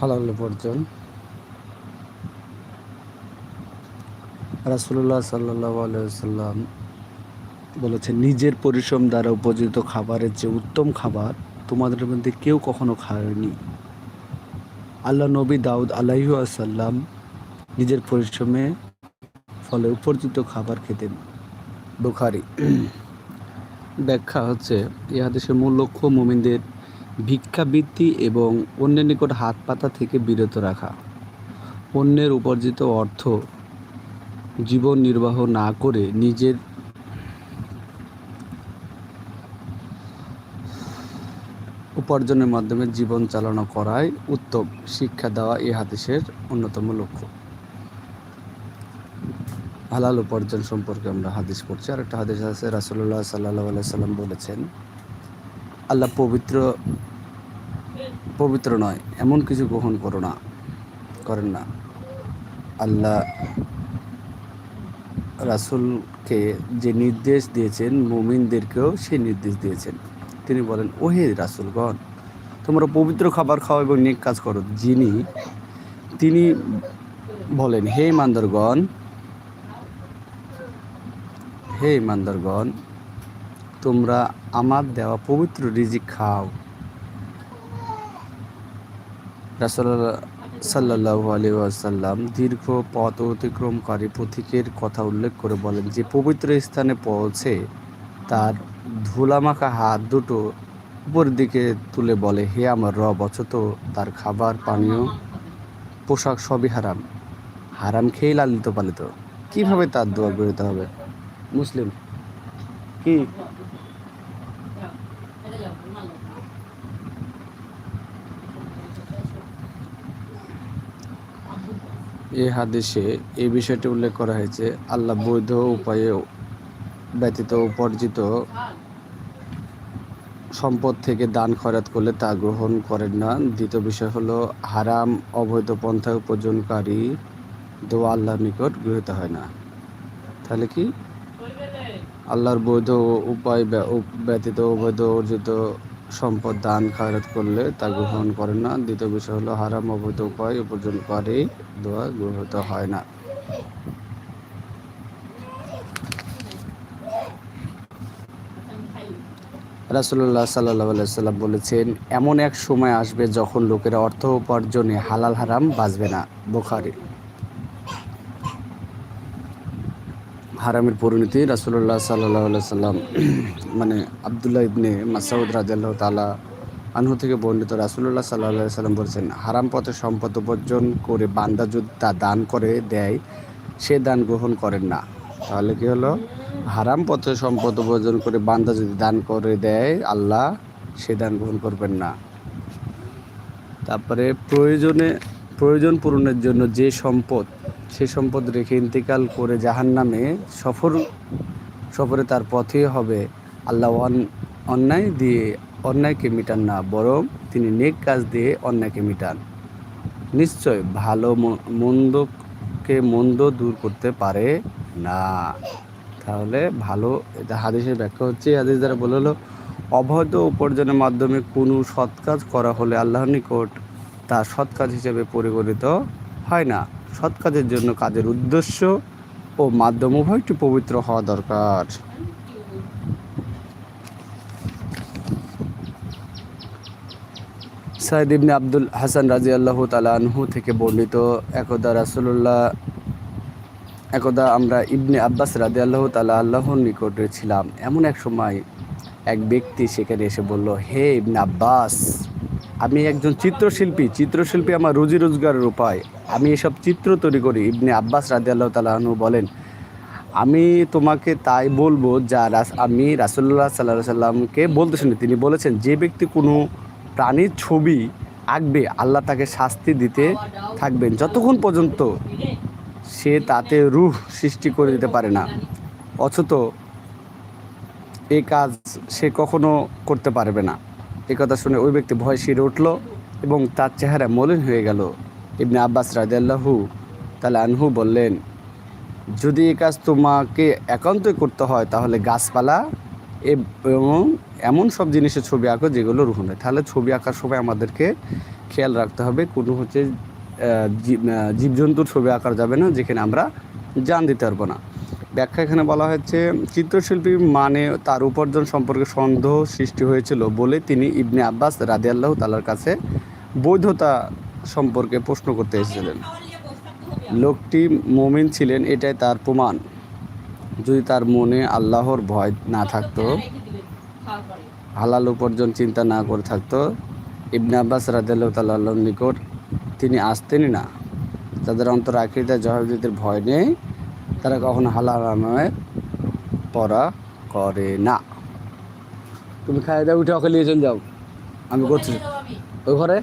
হালাল উপার্জন রাসুল্লাহ সাল্লাহ আলাইসাল্লাম বলেছেন, নিজের পরিশ্রম দ্বারা উপযোজিত খাবারের যে উত্তম খাবার তোমাদের মধ্যে কেউ কখনো খায়নি। আল্লাহ নবী দাউদ আলাইহু আসাল্লাম নিজের পরিশ্রমে ফলে উপার্জিত খাবার খেতেন। বুখারি। ব্যাখ্যা হচ্ছে এই হাদিসের মূল লক্ষ্য মোমিনদের ভিক্ষাবৃত্তি এবং অন্যের নিকট হাত পাতা থেকে বিরত রাখা। অন্যের উপার্জিত অর্থ জীবন নির্বাহ না করে নিজের উপার্জনের মাধ্যমে জীবন চালনা করাই উত্তম। শিক্ষা দেওয়া এ হাদিসের অন্যতম লক্ষ্য। হালাল উপার্জন সম্পর্কে আমরা হাদিস পড়ছি। আর একটা হাদিস আছে রাসুল্লাহ সাল্লাহ সাল্লাম বলেছেন আল্লাহ পবিত্র পবিত্র নয়, এমন কিছু গ্রহণ করো না, করেন না। আল্লাহ রাসুলকে যে নির্দেশ দিয়েছেন, মুমিনদেরকেও সেই নির্দেশ দিয়েছেন। তিনি বলেন, ওহে রাসুলগণ, তোমরা পবিত্র খাবার খাও এবং নেক কাজ করো। যিনি, তিনি বলেন, হে মান্দরগণ হে ইমানদারগণ তোমরা আমার দেওয়া পবিত্র রিজিক খাও। রাসুল্লাহ সাল্লাহ আলী আসাল্লাম দীর্ঘ পথ অতিক্রমকারী পথিকের কথা উল্লেখ করে বলেন, যে পবিত্র স্থানে পৌঁছে তার ধুলামাখা হাত দুটো উপর দিকে তুলে বলে, হে আমার রব অচত তার খাবার, পানীয়, পোশাক সবই হারাম। হারাম খেয়ে লালিত পালিত। কীভাবে তার দোয়া বেরোতে হবে মুসলিম, কি এই হাদিসে এই বিষয়টি উল্লেখ করা হয়েছে, আল্লাহ বৈধ উপায়ে ব্যতীত উপার্জিত সম্পদ থেকে দান খরাত করলে তা গ্রহণ করেন না। দ্বিতীয় বিষয় হলো, হারাম অবৈধ পন্থায় উপার্জনকারী দোয়া আল্লাহর নিকট গৃহীত হয় না। তাহলে কি? আল্লাহর বৈধ উপায় ব্যতীত অবৈধ অর্জিত সম্পদ দান খায়রাত করলে তা গ্রহণ করেন না। দ্বিতীয় বিষয় হলো, হারাম অবৈধ উপায় উপার্জন করে দোয়া গ্রহীত হয় না। রাসুল্লাহ সাল্লাহ সাল্লাম বলেছেন, এমন এক সময় আসবে যখন লোকেরা অর্থ উপার্জনে হালাল হারাম বাঁচবে না। বোখারি। হারামের পরিণতি রাসুল্লাহ সাল্লাহ সাল্লাম মানে আবদুল্লাহ ইবনে মাসাউদ রাজাল্লাহ তালা আনহু থেকে বর্ণিত রাসুল্লাহ সাল্লাহ সাল্লাম বলছেন, হারাম পথে সম্পদ উপার্জন করে বান্দা যদি তা দান করে, দেয়, সে দান গ্রহণ করেন না। তাহলে কি হলো? হারাম পথে সম্পদ উপার্জন করে বান্দা যদি দান করে, দেয়, আল্লাহ সে দান গ্রহণ করবেন না। তারপরে প্রয়োজনে প্রয়োজন পূরণের জন্য যে সম্পদ, সে সম্পদ রেখে ইন্তেকাল করে জাহান নামে সফর, সফরে তার পথে হবে। আল্লাহ অন্যায় দিয়ে অন্যায়কে মিটান না, বরং তিনি নেক কাজ দিয়ে অন্যায়কে মিটান। নিশ্চয় ভালো মন্দকে মন্দ দূর করতে পারে না। তাহলে ভালো, এটা হাদিসের ব্যাখ্যা হচ্ছে হাদিস দ্বারা বলে হলো, অবৈধ উপার্জনের মাধ্যমে কোনো সৎ কাজ করা হলে আল্লাহর নিকট তা সৎ কাজ হিসেবে পরিগণিত হয় না। সৎ কাজের জন্য কাজের উদ্দেশ্য ও মাধ্যম উভয়টি পবিত্র হওয়া দরকার। সাইদ ইবনে আব্দুল হাসান রাজি আল্লাহ তালাহু থেকে বর্ণিত, একদা রাসুল্লাহ একদা আমরা ইবনে আব্বাস রাজি আল্লাহ তালা আল্লাহর নিকটে ছিলাম। এমন এক সময় এক ব্যক্তি সেখানে এসে বলল, হে ইবনে আব্বাস আমি একজন চিত্রশিল্পী চিত্রশিল্পী আমার রুজি রোজগারের উপায়। আমি এসব চিত্র তৈরি করি, ইবনে আব্বাস রাজি আল্লাহ তালাহনু বলেন, আমি তোমাকে তাই বলব যা আমি রাসুল্লাহ সাল্লাহ সাল্লামকে বলতে শুনি। তিনি বলেছেন, যে ব্যক্তি কোনো প্রাণীর ছবি আঁকবে, আল্লাহ তাকে শাস্তি দিতে থাকবেন। যতক্ষণ পর্যন্ত সে তাতে রুহ সৃষ্টি করে দিতে পারে না, অথচ এ কাজ সে কখনো করতে পারবে না। কথা শুনে ওই ব্যক্তি ভয় শিরে উঠল এবং তার চেহারা মলিন হয়ে গেল। ইবনে আব্বাস রাজাল্লাহু তাহলে আনহু বললেন, যদি এই কাজ তোমাকে একান্তই করতে হয়, তাহলে গাছপালা এবং এমন সব জিনিসের ছবি আঁকো যেগুলো রুহ নয়। তাহলে ছবি আঁকার সময় আমাদেরকে খেয়াল রাখতে হবে। কোনো হচ্ছে জীব জীবজন্তুর ছবি আঁকা যাবে না, যেখানে আমরা জান দিতে পারব না। ব্যাখ্যা এখানে বলা হয়েছে, চিত্রশিল্পী মানে তার উপার্জন সম্পর্কে সন্দেহ সৃষ্টি হয়েছিল বলে তিনি ইবনে আব্বাস রাদে আল্লাহ তালার কাছে বৈধতা সম্পর্কে প্রশ্ন করতে এসেছিলেন। লোকটি মমিন ছিলেন, এটাই তার প্রমাণ। যদি তার মনে আল্লাহর ভয় না থাকতো, হালাল উপার্জন চিন্তা না করে থাকতো, ইবনে আব্বাস রাদিয়াল্লাহু তাল্লাহর নিকট তিনি আসতেনই না। তাদের অন্তর আকৃতায় জহাবিদের ভয় নেই। তারা কখনো হালাল নামে পড়া করে না। তুমি খাই দাও উঠে ওকে নিয়ে চলে যাও। আমি করছি। ওই ঘরে?